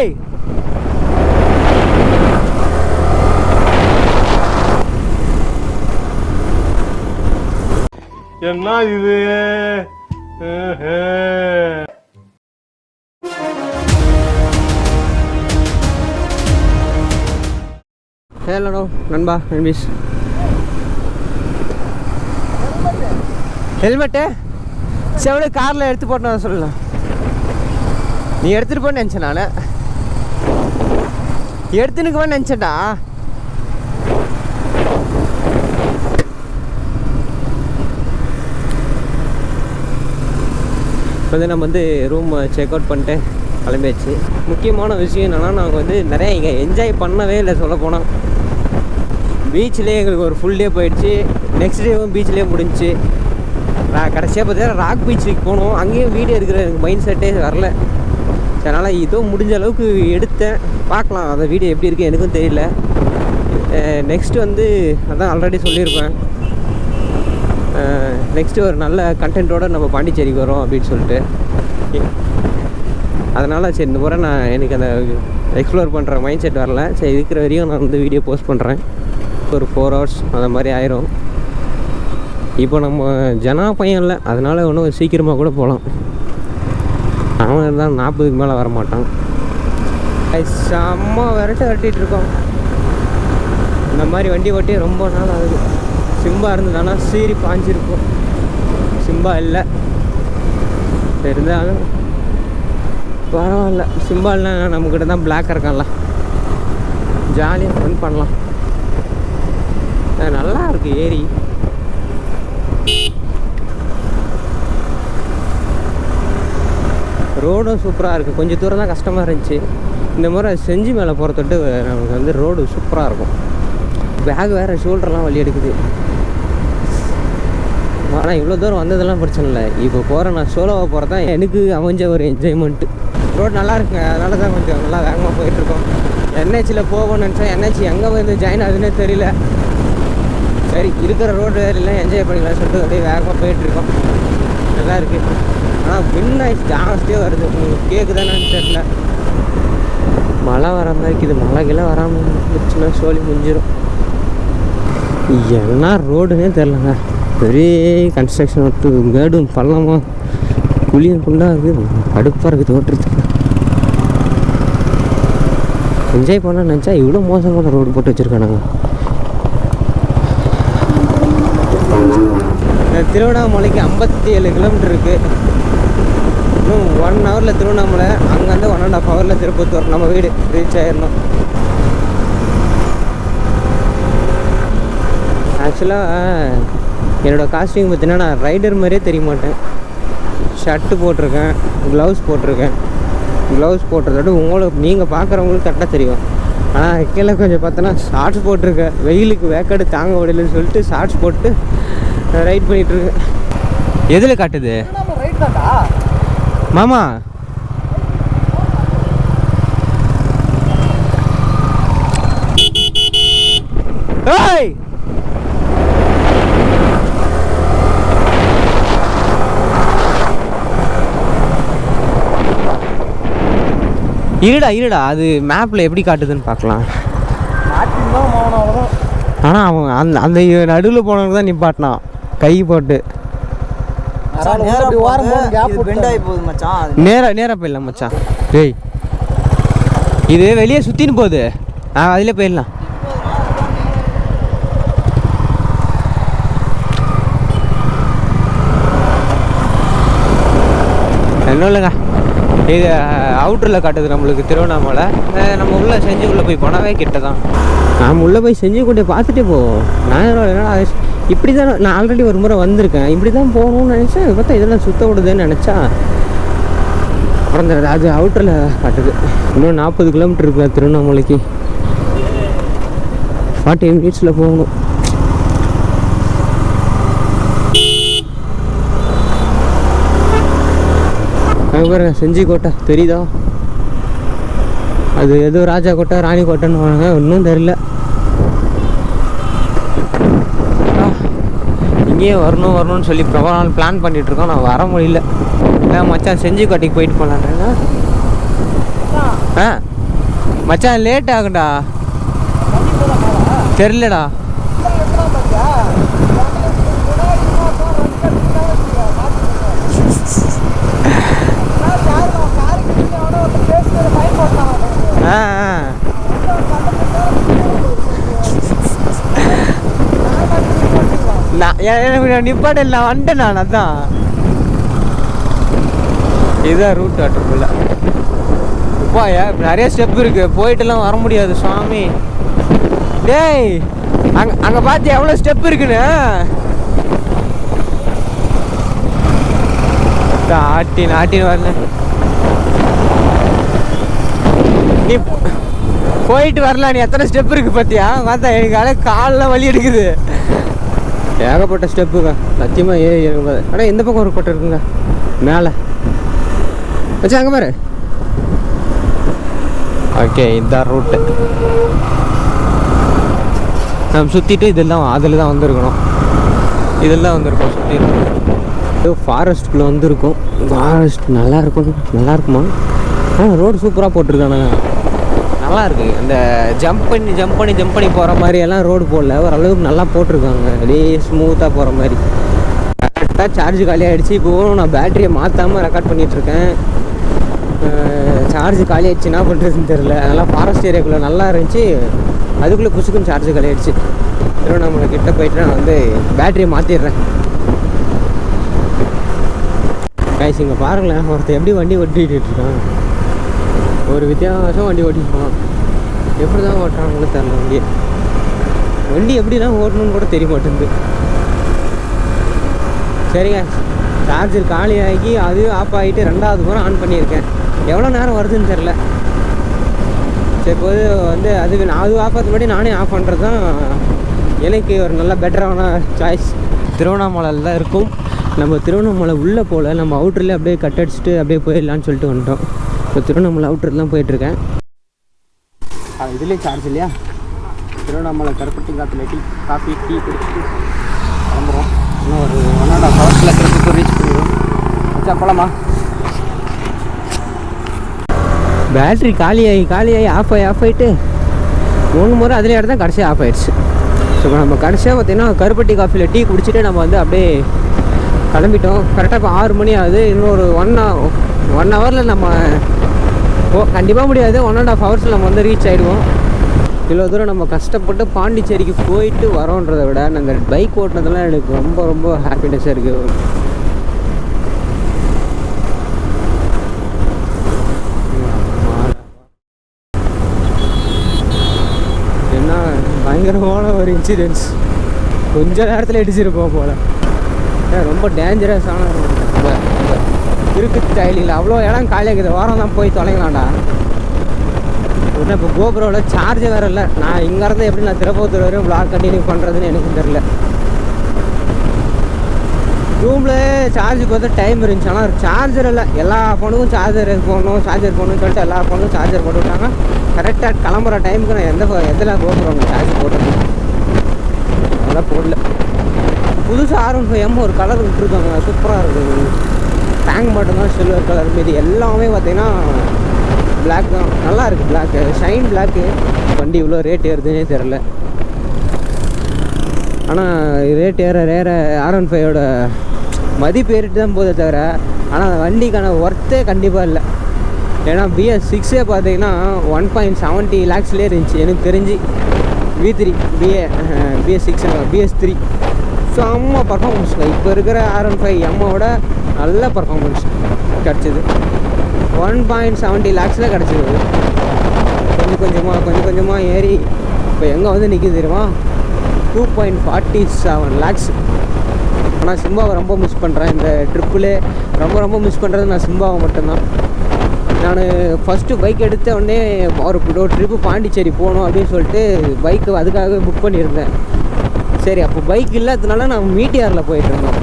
ஏய். என்ன இது? ஹேலோ நண்பா நண்பீஸ். ஹெல்மெட்டு செவடு காரில் எடுத்து போட்டு சொல்லலாம் நீ எடுத்துட்டு போன்னு நினச்சேன் நான். எடுத்துனுக்குவேன்னு நினச்சேன்டா. இப்போ வந்து நம்ம வந்து ரூம் செக் அவுட் பண்ணிட்டு கிளம்பியாச்சு. முக்கியமான விஷயம் என்னென்னா நாங்கள் வந்து நிறைய இங்கே என்ஜாய் பண்ணவே இல்லை சொல்ல போனால் பீச்லேயே எங்களுக்கு ஒரு ஃபுல் டே போயிடுச்சு. நெக்ஸ்ட் டேவும் பீச்சிலே முடிஞ்சுச்சு. நான் கடைசியாக பார்த்தீங்கன்னா ராக் பீச்சுக்கு போனோம். அங்கேயும் வீடியோ இருக்கிற எனக்கு மைண்ட் செட்டே வரல. அதனால் இதோ முடிஞ்ச அளவுக்கு எடுத்தேன். பார்க்கலாம் அந்த வீடியோ எப்படி இருக்குது எனக்கும் தெரியல. நெக்ஸ்ட்டு வந்து அதான் ஆல்ரெடி சொல்லியிருப்பேன். நெக்ஸ்ட்டு ஒரு நல்ல கண்டென்ட்டோடு நம்ம பாண்டிச்சேரிக்கு வரோம் அப்படின்னு சொல்லிட்டு. அதனால் சரி இந்த முறை நான் எனக்கு அந்த எக்ஸ்ப்ளோர் பண்ணுற மைண்ட் செட் வரல. சரி இருக்கிற வரையும் நான் வந்து வீடியோ போஸ்ட் பண்ணுறேன் ஒரு ஃபோர் ஹவர்ஸ் அந்த மாதிரி ஆயிரும். இப்போ நம்ம ஜனா பையன் இல்லை அதனால் இன்னும் சீக்கிரமாக கூட போகலாம் அவன் இருந்தால் நாற்பதுக்கு மேலே வரமாட்டான் செம்ம விரட்டு விரட்டிட்டு இருக்கோம். இந்த மாதிரி வண்டி ஓட்டி ரொம்ப நாள் ஆகுது. சிம்பா இருந்ததுனால சீரி பாஞ்சிருக்கும் சிம்பா இல்லை. இருந்தாலும் பரவாயில்ல. சிம்பா இல்லை நம்மக்கிட்ட தான் பிளாக் இருக்கான்ல. ஜாலியாக ஃபன் பண்ணலாம். நல்லா இருக்கு ஏரி. ரோடும் சூப்பராக இருக்குது கொஞ்சம் தூரம் தான் கஷ்டமாக இருந்துச்சு. இந்த முறை செஞ்சு மேலே போகிறதொட்டு நமக்கு வந்து ரோடு சூப்பராக இருக்கும். பேக் வேறு ஷோல்டர்லாம் வழி எடுக்குது. ஆனால் இவ்வளோ தூரம் வந்ததெல்லாம் பிரச்சனை இல்லை. இப்போ போகிறேன் நான் சோலோவாக போகிறது தான் எனக்கு அமைஞ்ச ஒரு என்ஜாய்மெண்ட்டு ரோடு நல்லா இருக்குங்க. அதனால தான் கொஞ்சம் நல்லா வேகமாக போயிட்டுருக்கோம். என்ஹெச்சில் போகணும்னு நினச்சா என்ஹெச் எங்கே வந்து ஜாயின் ஆகுதுன்னே தெரியல. சரி இருக்கிற ரோடு எல்லாம் என்ஜாய் பண்ணிக்கலாம் சொல்லிட்டு அப்படியே வேகமாக போயிட்டுருக்கோம். நல்லா இருக்குது ஆனால் வின் நாய்ஸ் ஜாஸ்தியாக வருது. உங்களுக்கு கேட்குதானான்னு தெரியல. மழை வர மாதிரி இருக்குது. மழை கீழே வராமல் இருந்துச்சுன்னா சோழி முடிஞ்சிடும் என்ன ரோடுனே தெரிலங்க பெரிய கன்ஸ்ட்ரக்ஷன் ஒட்டு மேடும் பள்ளமாக குழியும் குண்டாக இருக்குது கடுப்பாக இருக்குது ஓட்டுறதுக்கு என்ஜாய் பண்ண நினச்சா இவ்வளோ மோசமான ரோடு போட்டு வச்சுருக்கானுங்க. திருவண்ணாமலைக்கு ஐம்பத்தி ஏழு கிலோமீட்டர் இருக்குது இன்னும் ஒன் ஹவரில் திருவண்ணாமலை அங்கேருந்து ஒன் அண்ட் ஆஃப் ஹவரில் திருப்பத்தூர் நம்ம வீடு ரீச் ஆயிடணும் ஆக்சுவலாக என்னோடய காஸ்டியூம் பார்த்தீங்கன்னா நான் ரைடர் மாதிரியே தெரிய மாட்டேன். ஷர்ட்டு போட்டிருக்கேன் க்ளவுஸ் போட்டிருக்கேன். க்ளவுஸ் போட்டதோட உங்களுக்கு நீங்கள் பார்க்குறவங்களுக்கு கரெக்டாக தெரியும். ஆனால் கீழே கொஞ்சம் பார்த்தோன்னா ஷார்ட்ஸ் போட்டிருக்கேன். வெயிலுக்கு வேக்காடு தாங்க முடியலன்னு சொல்லிட்டு ஷார்ட்ஸ் போட்டு ரைட் பண்ணிகிட்ருக்கேன் எதில் காட்டுது? மாமா. ஏய்! இருடா இருடா. அது மேப்பில் எப்படி காட்டுதுன்னு பார்க்கலாம். ஆனால் அவன் அந்த அந்த நடுவில் போனவங்க தான் நிப்பாட்டினான் கை போட்டு நேராக நேராக போயிடலாம் மச்சான். டேய். இது வெளியே சுற்றின்னு போகுது. ஆ அதிலே போயிடலாம். ஒன்றும் இல்லைங்க? இது அவுட்டரில் காட்டுது நம்மளுக்கு திருவண்ணாமலை. நம்ம உள்ளே செஞ்சு உள்ளே போய் போனாவே கிட்ட தான் நாம் உள்ளே போய் செஞ்சு கொண்டு போய் போ. நான் என்னடா இப்படி தான் நான் ஆல்ரெடி ஒரு முறை வந்திருக்கேன். இப்படி தான் போகணும்னு நினச்சேன். பார்த்தா இதெல்லாம் சுத்த விடுதுன்னு நினச்சா அப்புறம் இந்த அது அவுட்டரில் காட்டுது இன்னும் நாற்பது கிலோமீட்டர் இருக்கு திருவண்ணாமலைக்கு. ஃபார்ட்டி மினிட்ஸில் போகணும். பாருங்க செஞ்சி கோட்டை. தெரியுதா? அது ஏதோ ராஜா கோட்டை ராணி கோட்டைன்னு வாங்க. இன்னும் தெரியல. இங்கேயே வரணும் வரணும்னு சொல்லி ரொம்ப நாள் பிளான் பண்ணிட்டு இருக்கோம் நான் வர முடியல. இல்லை மச்சான் செஞ்சி கோட்டைக்கு போயிட்டு போகலான்றேங்க ஆ மச்சான் லேட் ஆகும்டா. தெரிலடா ஆ ஆ. நான் எனக்கு நிப்பாடு நான் வந்துட்டேன் நான் அதான். இதுதான் ரூட் வாட்டருக்குள்ள இப்போ நிறைய ஸ்டெப் இருக்கு. போயிட்டுலாம் வர முடியாது சுவாமி. டேய் அங்கே அங்கே பார்த்து எவ்வளோ ஸ்டெப் இருக்குன்னு? ஆட்டி ஆட்டின்னு வரல. நீ போயிட்டு வரல நீ எத்தனை ஸ்டெப் இருக்கு பார்த்தியா பார்த்தா எனக்கு காலில் வலி எடுக்குது. ஏகப்பட்ட ஸ்டெப்புங்க சத்தியமாக ஏறி இறங்கும்போது ஆனால் இந்த பக்கம் ஒரு கோட்டை இருக்குங்க. மேலே. வச்சு அங்கே பாரு. ஓகே இந்த ரூட்டு நம்ம சுற்றிட்டு இதெல்லாம் அதில் தான் வந்திருக்கணும். இதெல்லாம் வந்திருக்கோம் சுற்றி இது ஃபாரஸ்ட்டுக்குள்ளே வந்திருக்கோம். ஃபாரஸ்ட் நல்லா இருக்கும். நல்லா இருக்குமா? ஆ ரோடு சூப்பராக போட்டிருக்கானுங்க. நல்லா இருக்கு அந்த ஜம்ப் பண்ணி ஜம்ப் பண்ணி ஜம்ப் பண்ணி போகிற மாதிரி எல்லாம் ரோடு போடல. ஓரளவுக்கு நல்லா போட்டிருக்காங்க. அப்படியே ஸ்மூத்தாக போகிற மாதிரி. கரெக்டாக சார்ஜ் காலியாகிடுச்சு இப்போது இப்போவும் நான் பேட்டரியை மாற்றாமல் ரெக்கார்ட் பண்ணிகிட்ருக்கேன் சார்ஜ் காலி ஆயிடுச்சு. என்ன பண்ணுறதுன்னு தெரில அதெல்லாம் ஃபாரஸ்ட் ஏரியாக்குள்ளே நல்லா இருந்துச்சு. அதுக்குள்ளே புசுக்குன்னு சார்ஜ் காலி ஆயிடுச்சு. திருவண்ணாமலை கிட்ட போயிட்டு நான் வந்து பேட்டரியை மாற்றிடுறேன் கைஸ் இங்கே பாருங்களேன். ஒருத்தர் எப்படி வண்டி ஒட்டிகிட்டு இருக்கான். ஒரு வித்தியாசம் வண்டி ஓட்டிட்டு போனான் எப்படி தான் ஓட்டுறாங்களோ தெரில வண்டியை வண்டி எப்படிலாம் ஓட்டணும்னு கூட தெரிய மாட்டேங்குது. சரிங்க. சார்ஜர் காலியாகி அது ஆஃப் ஆகிட்டு ரெண்டாவது முறை ஆன் பண்ணியிருக்கேன். எவ்வளோ நேரம் வருதுன்னு தெரில சரி போது வந்து அது நான் அது ஆஃப் ஆகிறது முன்னாடி நானே ஆஃப் பண்ணுறது தான் எனக்கு ஒரு நல்ல பெட்டரான சாய்ஸ் திருவண்ணாமலையில் தான் இருக்கும். நம்ம திருவண்ணாமலை உள்ளே போகல நம்ம அவுட்டர்லேயே அப்படியே கட் அடிச்சுட்டு அப்படியே போயிடலான்னு சொல்லிட்டு வந்துட்டோம். இப்போ திருவண்ணாமலை அவுட்டர் தான் போயிட்டுருக்கேன். இதுலேயே சார்ஜ் இல்லையா? திருவண்ணாமலை கருப்பட்டி காற்றுல டீ காஃபி டீ குடிச்சிட்டு கிளம்புறோம். இன்னும் ஒரு ஒன் அண்ட் ஹாஃப் ஹவர்ஸில் திருப்பத்தூர் ரீச் பண்ணிடுவோம். வச்சா போலாமா? பேட்ரி காலியாகி காலியாகி ஆஃப் ஆகி ஆஃப் ஆகிட்டு மூணு முறை அதிலே தான் கடைசியாக ஆஃப் ஆயிடுச்சு. ஸோ இப்போ நம்ம கடைசியாக பார்த்தீங்கன்னா கருப்பட்டி காஃபியில் டீ குடிச்சிட்டு நம்ம வந்து அப்படியே கிளம்பிட்டோம். கரெக்டாக இப்போ ஆறு மணி ஆகுது. இன்னொரு ஒன் ஒன் ஹவரில் நம்ம ஓ கண்டிப்பாக முடியாது. ஒன் அண்ட் ஆஃப் ஹவர்ஸ் நம்ம வந்து ரீச் ஆகிடுவோம் இவ்வளோ தூரம் நம்ம கஷ்டப்பட்டு பாண்டிச்சேரிக்கு போயிட்டு வரோன்றதை விட நான் பைக் ஓட்டினதெல்லாம் எனக்கு ரொம்ப ரொம்ப ஹாப்பினஸ்ஸாக இருக்குது என்ன பயங்கரமான ஒரு இன்சிடென்ட்ஸ் கொஞ்ச நேரத்தில் இடிச்சிருப்போம் போல. ரொம்ப டேஞ்சரஸான இருக்கு ஸ்டைலில் அவ்வளோ இடம் காலியாக்குது வாரம் தான் போய் தொலைங்களாண்டா உடனே இப்போ கோபுரோவில் சார்ஜ் வேறு இல்லை. நான் இங்கேருந்து எப்படி நான் திருப்பத்தூர் வரையும் பிளாக் கண்டினியூ பண்ணுறதுன்னு எனக்கு தெரில ரூமில் சார்ஜுக்கு வந்து டைம் இருந்துச்சு. ஆனால் சார்ஜர் இல்லை. எல்லா ஃபோனுக்கும் சார்ஜர் போடணும் சார்ஜர் போடணும்னு சொல்லிட்டு எல்லா ஃபோனுக்கும் சார்ஜர் போட்டு விட்டாங்க கரெக்டாக கிளம்புற டைமுக்கு நான் எந்த எதில் கோபுரம் சார்ஜ் போட்டேன் அதெல்லாம் போடல. புதுசாக ஆரம்பிச்சு எம்மோ எம் ஒரு கலர் விட்டுருக்காங்க. சூப்பராக இருக்குது. டேங்க் மட்டும்தான் சில்வர் கலர் மீதி எல்லாமே பார்த்தீங்கன்னா பிளாக் தான். நல்லா இருக்குது பிளாக்கு ஷைன் பிளாக்கு வண்டி இவ்வளோ ரேட் ஏறுதுன்னே தெரில ஆனால் ரேட் ஏற ஏற ஆர் ஒன் ஃபைவோட மதிப்பு ஏறிட்டு தான் போதே தவிர ஆனால் அந்த வண்டிக்கான ஒர்த்தே கண்டிப்பாக இல்லை. ஏன்னா பிஎஸ் சிக்ஸே பார்த்தீங்கன்னா ஒன் பாயிண்ட் செவன்ட்டி லேக்ஸ்லேயே இருந்துச்சு. எனக்கு தெரிஞ்சு V three PA PS six PS three செம்ம பர்ஃபார்மன்ஸ் இப்போ இருக்கிற ஆர் ஒன் ஃபைவ் எம்மோட நல்ல பர்ஃபார்மன்ஸ் கிடச்சிது. ஒன் பாயிண்ட் செவன்ட்டி லேக்ஸில் கிடச்சிது. கொஞ்சம் கொஞ்சமாக கொஞ்சம் கொஞ்சமாக ஏறி இப்போ எங்கே வந்து நிற்கிது தெரியுமா? Two point forty seven lakhs ஆனால் சிம்பாவை ரொம்ப மிஸ் பண்ணுறேன் இந்த ட்ரிப்புலே ரொம்ப ரொம்ப மிஸ் பண்ணுறது நான் சிம்பாவை மட்டும்தான். நான் ஃபஸ்ட்டு பைக் எடுத்த உடனே ஒரு ஒரு ட்ரிப்பு பாண்டிச்சேரி போகணும் அப்படின்னு சொல்லிட்டு பைக்கு அதுக்காகவே புக் பண்ணியிருந்தேன். சரி அப்போ பைக் இல்லாததுனால நான் மீட்டியாரில் போயிட்டு இருந்தோம்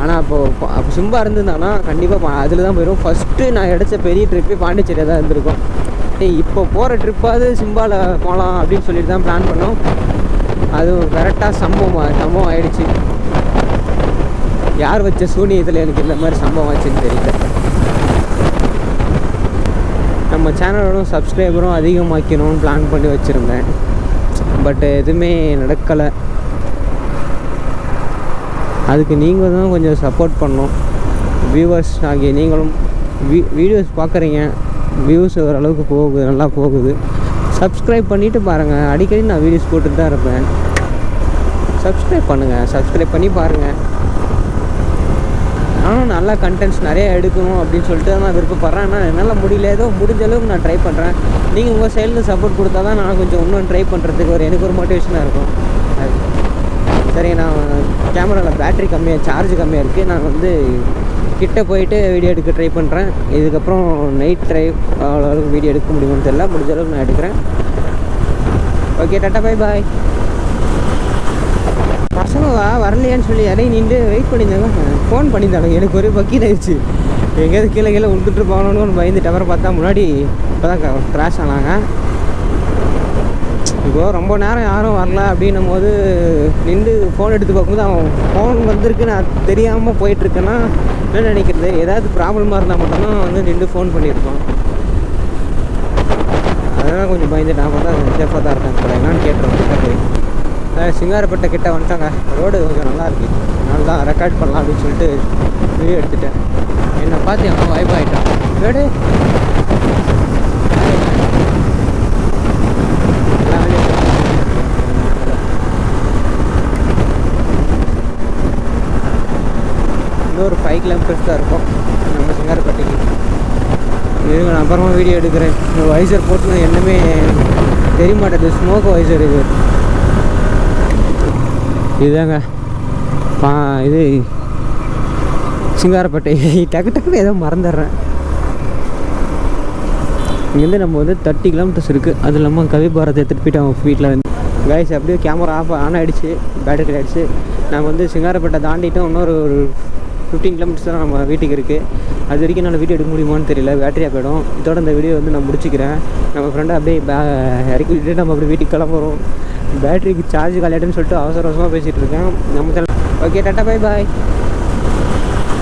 ஆனால் அப்போது அப்போ சிம்பா இருந்திருந்தானா கண்டிப்பாக அதில் தான் போயிடும் ஃபஸ்ட்டு நான் எடுத்த பெரிய ட்ரிப்பே பாண்டிச்சேரியாக தான் இருந்திருக்கும். டேய் இப்போ போகிற ட்ரிப்பாவது சிம்பாவில் போகலாம் அப்படின்னு சொல்லிட்டு தான் பிளான் பண்ணோம். அது கரெக்டாக சம்பவம் சம்பவம் ஆயிடுச்சு. யார் வச்ச சூனியத்தில் எனக்கு இந்த மாதிரி சம்பவம் ஆச்சுன்னு தெரியல. நம்ம சேனலோட சப்ஸ்கிரைபரும் அதிகமாக்கணும்னு பிளான் பண்ணி வச்சுருந்தேன். பட் எதுவுமே நடக்கலை. அதுக்கு நீங்கள் தான் கொஞ்சம் சப்போர்ட் பண்ணணும். வியூவர்ஸ் ஆகிய நீங்களும் வீ வீடியோஸ் பார்க்குறீங்க. வியூஸ் ஓரளவுக்கு போகுது நல்லா போகுது. சப்ஸ்கிரைப் பண்ணிவிட்டு பாருங்கள் அடிக்கடி நான் வீடியோஸ் போட்டுட்டு தான் இருப்பேன். சப்ஸ்கிரைப் பண்ணுங்கள் சப்ஸ்கிரைப் பண்ணி பாருங்கள் நானும் நல்லா கண்டென்ட்ஸ் நிறைய எடுக்கணும் அப்படின்னு சொல்லிட்டு நான் விருப்பப்படுறேன். ஆனால் என்னால் முடியல. ஏதோ முடிஞ்ச அளவுக்கு நான் ட்ரை பண்ணுறேன் நீங்கள் உங்கள் சைடில் சப்போர்ட் கொடுத்தா தான் நான் கொஞ்சம் இன்னும் ட்ரை பண்ணுறதுக்கு ஒரு எனக்கு ஒரு மோட்டிவேஷனாக இருக்கும். சரி நான் கேமராவில் பேட்ரி கம்மியாக சார்ஜ் கம்மியாக இருக்குது நான் வந்து கிட்ட போயிட்டு வீடியோ எடுக்க ட்ரை பண்ணுறேன் இதுக்கப்புறம் நைட் ட்ரைவ் அவ்வளோ அளவுக்கு வீடியோ எடுக்க முடியுமான்னு தெரியல. முடிஞ்ச அளவுக்கு நான் எடுக்கிறேன். ஓகே டாட்டா பை பாய் வரவா வரலையான்னு சொல்லி யாரையும் நின்று வெயிட் பண்ணியிருந்தாங்க ஃபோன் பண்ணியிருந்தாங்க. எனக்கு ஒரு பக்கீட் ஆயிடுச்சு. எங்கேயாவது கீழே கீழே விட்டுட்டு போகணும்னு பயந்து டவரை பார்த்தா முன்னாடி இப்போ தான் க்ராஷ் ஆனாங்க. இப்போ ரொம்ப நேரம் யாரும் வரல அப்படின்னும் போது நின்று ஃபோன் எடுத்து பார்க்கும்போது அவன் ஃபோன் வந்திருக்கு நான் தெரியாமல் போயிட்டுருக்கேன்னா என்ன நினைக்கிறது? ஏதாவது ப்ராப்ளமாக இருந்தால் மட்டும்தான் வந்து நின்று ஃபோன் பண்ணியிருப்பான். அதெல்லாம் கொஞ்சம் பயந்துட்டான். பார்த்தா சேஃபாக தான் இருக்காங்க போல என்னன்னு கேட்டுருவோம் போய் சிங்காரப்பட்டை கிட்ட வந்துட்டாங்க. ரோடு கொஞ்சம் நல்லா இருக்கு. அதனால தான் ரெக்கார்ட் பண்ணலாம் அப்படின்னு சொல்லிட்டு வீடியோ எடுத்துட்டேன். என்னை பார்த்து எவ்வளோ வைப் ஆகிட்டான் ரோடு ஒரு ஃபைவ் கிலோமீட்டர்ஸ் தான் இருக்கும். நம்ம சிங்காரப்பட்டைக்கு. இருங்க நான் அப்புறமா வீடியோ எடுக்கிறேன். வைசர் போட்டு என்னமே தெரிய மாட்டேது ஸ்மோக் வைசர் இது. இதுதாங்க பா இது சிங்காரப்பேட்டை. டக்கு டக்குன்னு ஏதோ மறந்துடுறேன். இங்கேருந்து நம்ம வந்து தேர்ட்டி கிலோமீட்டர்ஸ் இருக்குது அது இல்லாமல் கவி பாரத் எடுத்துகிட்டு போயிட்டு அவன் வீட்டில் வந்து. கைஸ் அப்படியே கேமரா ஆஃப் ஆன் ஆகிடுச்சு பேட்டரி ஆகிடுச்சு நாங்கள் வந்து சிங்காரப்பேட்டை தாண்டிட்டோம். இன்னொரு ஒரு ஃபிஃப்டீன் கிலோமீட்டர்ஸ் தான் நம்ம வீட்டுக்கு இருக்குது அது வரைக்கும் என்னால் வீடியோ எடுக்க முடியுமான்னு தெரியல. பேட்டரியாக போயிடும் இதோட இந்த வீடியோ வந்து நான் முடிச்சுக்கிறேன். நம்ம ஃப்ரெண்டை அப்படியே பே இறக்கி விட்டுட்டு நம்ம அப்படியே வீட்டுக்கு கிளம்புறோம். பேட்டரிக்கு சார்ஜ் கலையாட்டுன்னு சொல்லிட்டு அவசர அவசரமாக பேசிகிட்டு இருக்கேன். நம்ம ஓகே டாட்டா பை பாய்